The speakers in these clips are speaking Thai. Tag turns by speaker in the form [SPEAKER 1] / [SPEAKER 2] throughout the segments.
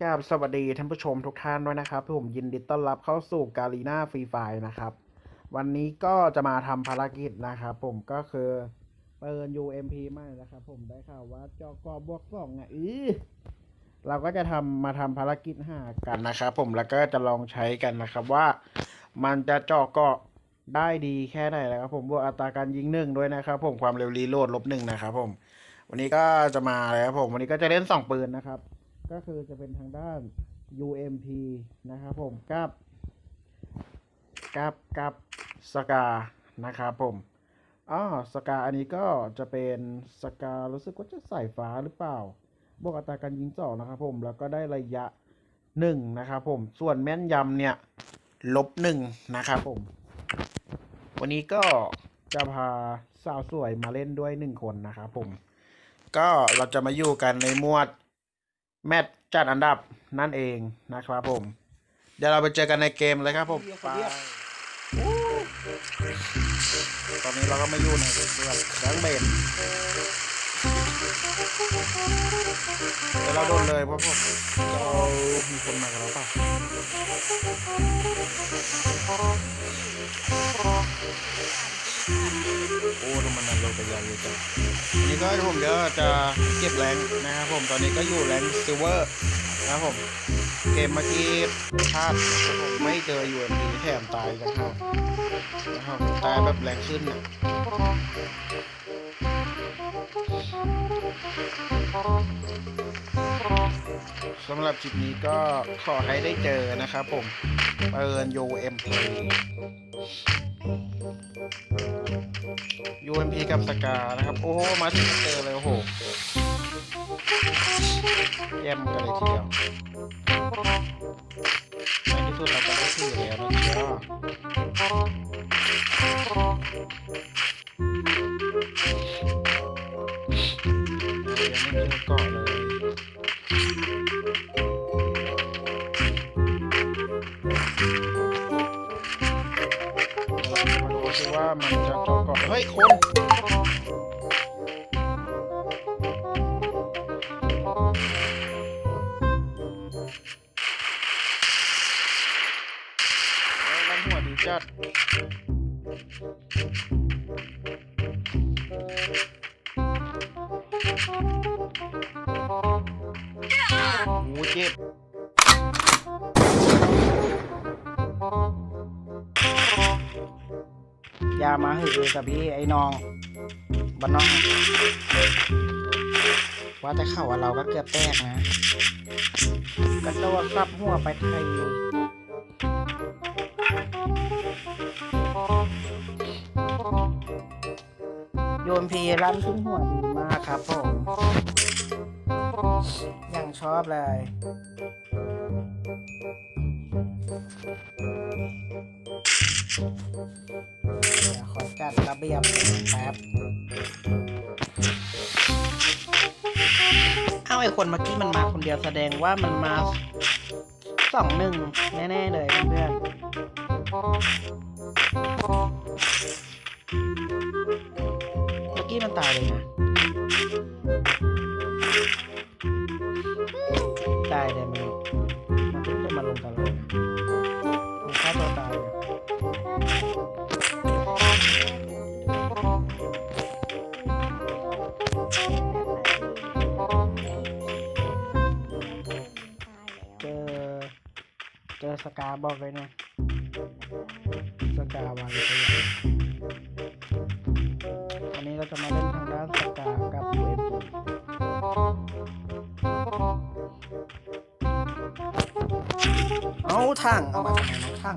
[SPEAKER 1] ครับสวัสดีท่านผู้ชมทุกท่านด้วยนะครับผมยินดีต้อนรับเข้าสู่กาลีนาฟรีไฟนะครับ วันนี้ก็จะมาทำภารกิจนะครับผมก็คือเปิด UMP ใหม่นะครับผมได้ข่าวว่าจอกอบวกสองอะอีเราก็จะทำมาทำภารกิจหากันนะครับผมแล้วก็จะลองใช้กันนะครับว่า มันจะเจาะกาะได้ดีแค่ไหนนะครับผมบวกอัตราการยิงหนึ่งด้วยนะครับผมความเร็วรีโหลดลบหนึ่งนะครับผมวันนี้ก็จะมาแล้วครับผมวันนี้ก็จะเล่นสองปืนนะครับ ก็คือจะเป็นทางด้าน UMP นะครับผมกับกับกับสกานะครับผมอ๋อสกาอันนี้ก็จะเป็นสการู้สึกว่าจะสายฟ้าหรือเปล่า บวกอัตราการยิงสองนะครับผมแล้วก็ได้ระยะหนึ่งนะครับผมส่วนแม่นยำเนี่ยลบหนึ่งนะครับผม วันนี้ก็จะพาสาวสวยมาเล่นด้วยหนึ่งคนนะครับผม ก็เราจะมาอยู่กันในหมวด แมตช์จัดอันดับนั่นเองนะครับผม เดี๋ยวเราไปเจอกันในเกมเลยครับผมไปตอนนี้เราก็ไม่อยู่ในเรื่องแบงเบนเดี๋ยวเราโดนเลยเพราะพวกเรามีคนมากับเราเปล่าโอ้ ทำไมมันโดนไปยาวเยอะจังอันนี้ก็ผมเดี๋ยวจะเก็บแรงนะครับผมตอนนี้ก็อยู่แรงซิลเวอร์นะครับผมเกมเมื่อกี้พลาดผมไม่เจออยู่ดีแถมตายนะครับนะครับตายแบบแรงขึ้นนะสำหรับคลิปนี้ก็ขอให้ได้เจอนะครับผมเปิน UMP UMP กับสกานะครับ โอ้โห มาถึงเจอเลยโอ้โหแย่มกันเลยทีเดียวในที่สุดเราก็ได้ชื่อแล้วนะจ๊ะาจะเจาะเกาะเฮ้ย คนแล้วหัวดีจัด
[SPEAKER 2] มาให้เอกับพี่ไอ้น้องบ้านน้อง ว่าแต่เข้าว่าเราก็เกือบแตกนะกระโดดซับหัวไปไทยโยนพีรันขึ้นหัวดีมากครับผมยังชอบเลย จัดระเบียบแป๊บเอาไอคนเมื่อกี้มันมาคนเดียวแสดงว่ามันมาสองหนึ่งแน่ๆเลยเพื่อนเมื่อกี้มันตายเลยนะ เจอ เจอสกาบอกเลยเนี่ยสกาวางเลยวันนี้เราจะมาเล่นทางด้านสกากับ UMP เอาถังเอามาทำไมน้ง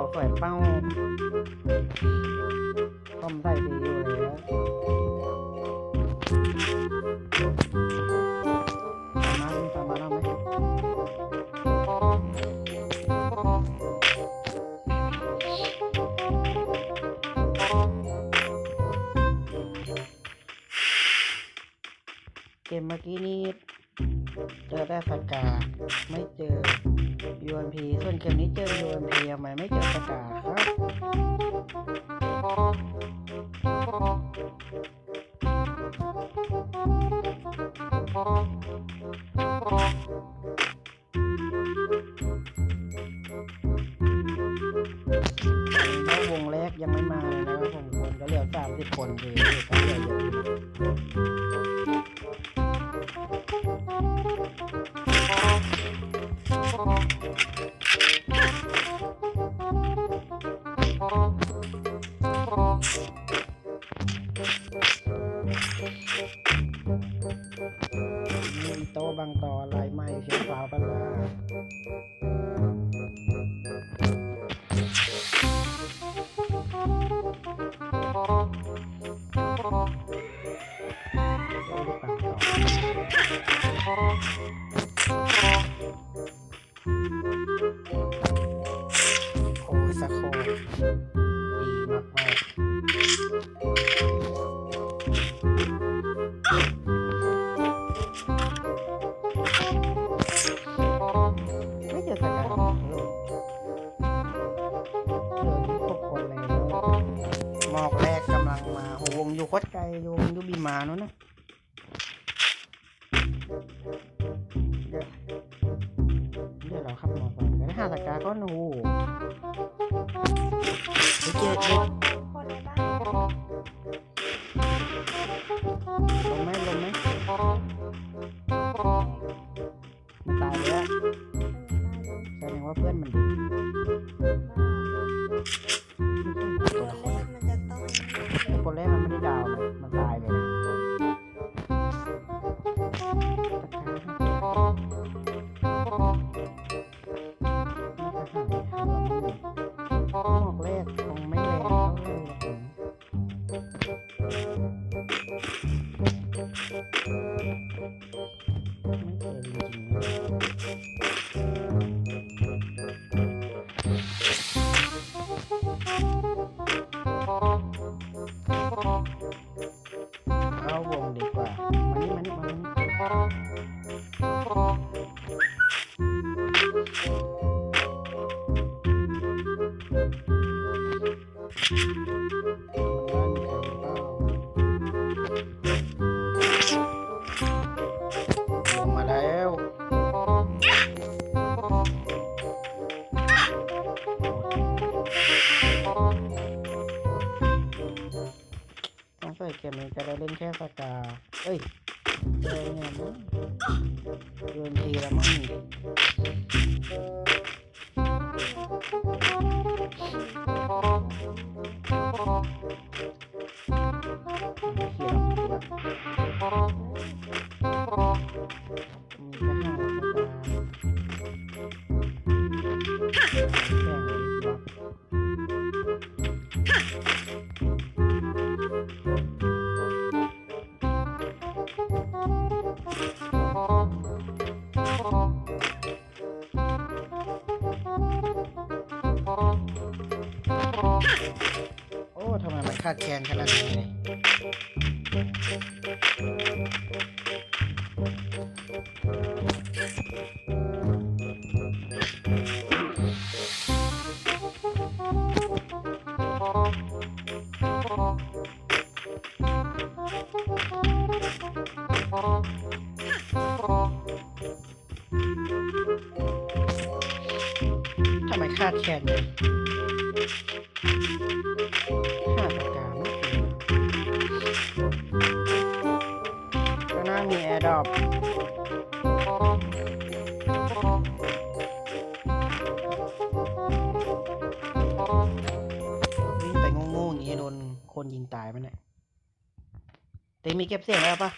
[SPEAKER 2] า
[SPEAKER 1] สวยเป้าผมใส่ดีอยู่แล้วสามารถสามารถเอาไหมเกมเมื่อกี้นี้ เจอได้สกา ไม่เจอ UMP ส่วนเกมนี้เจอ UMP ทำไมไม่เจอสกาครับแล้ววงแรกยังไม่มาเลยนะครับผมคนก็เหลือสามสิบคนเลยก็เหลือเยอะะโโคตรไกลอยู่วงอยู่บีมาโน้นนะเดี๋ยวเดี๋ยวเราขับมอกไปแล้วหาสกาก็หนูเดี๋ยวเจอ
[SPEAKER 3] คนในบ้าน
[SPEAKER 1] ลงไหมลงไหมตายแล้วแสดงว่าเพื่อนมัน ส่เกมนี้จะได้เล่าดแคลนขนาดนี้เลย มีเก็บเสียงแล้วปะ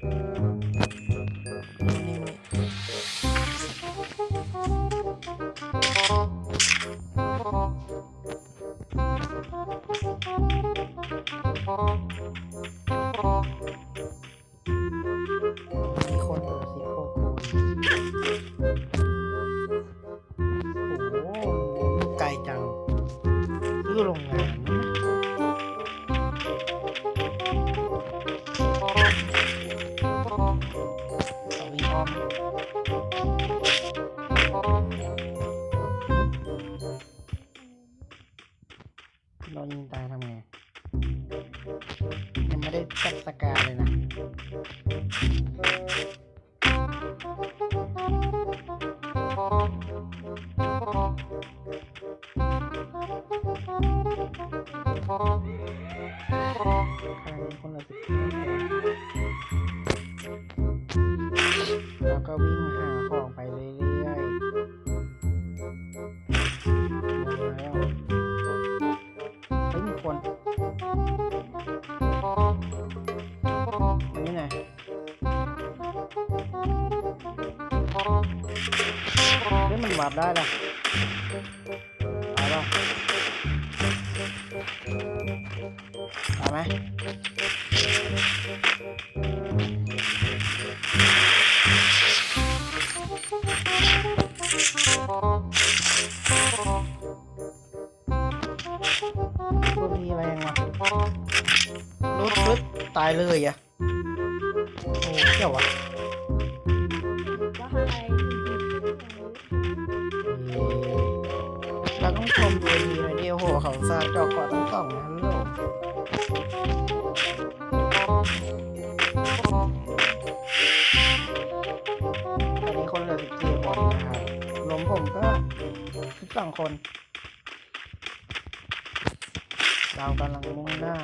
[SPEAKER 1] you วาบได้เลตายป่ะตายไหมตัวมีอะไรยังวะ
[SPEAKER 3] รุ
[SPEAKER 1] ดรุดตายเลยอะ สองคน เรากำลังมุ่งหน้า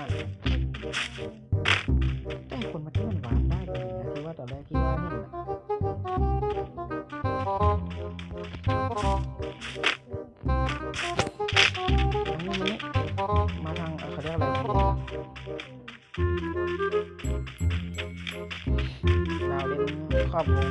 [SPEAKER 1] แต่คนมาที่มันวาร์ได้จรินะที่ว่าตอนแรกที่ว่านี่นะตรงนี้มาทางเขาเรียกอะไรเราเล่นครอบวง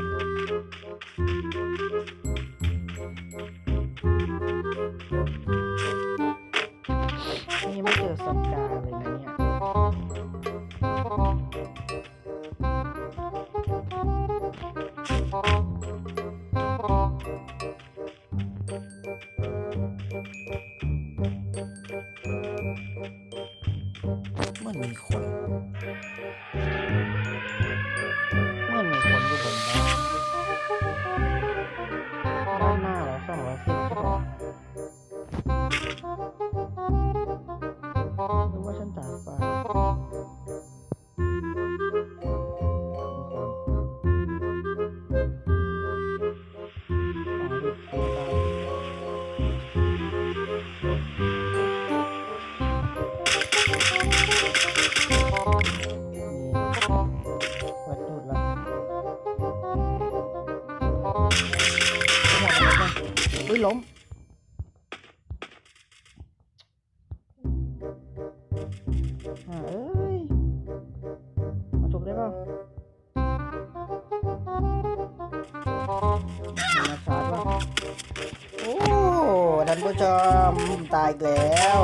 [SPEAKER 1] อีกแล้ว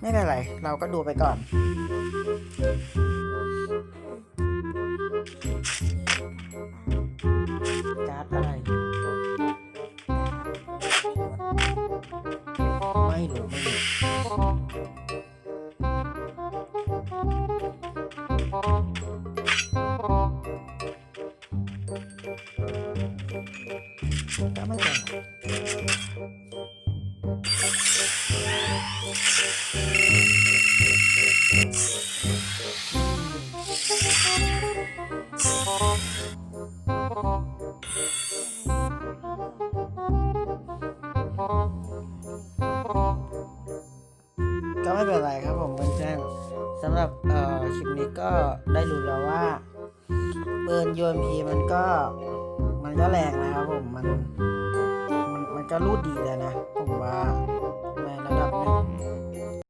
[SPEAKER 1] ไม่เป็นไร เราก็ดูไปก่อน็มันก็แรงนะครับผมมันมันก็รูดดีเลยนะ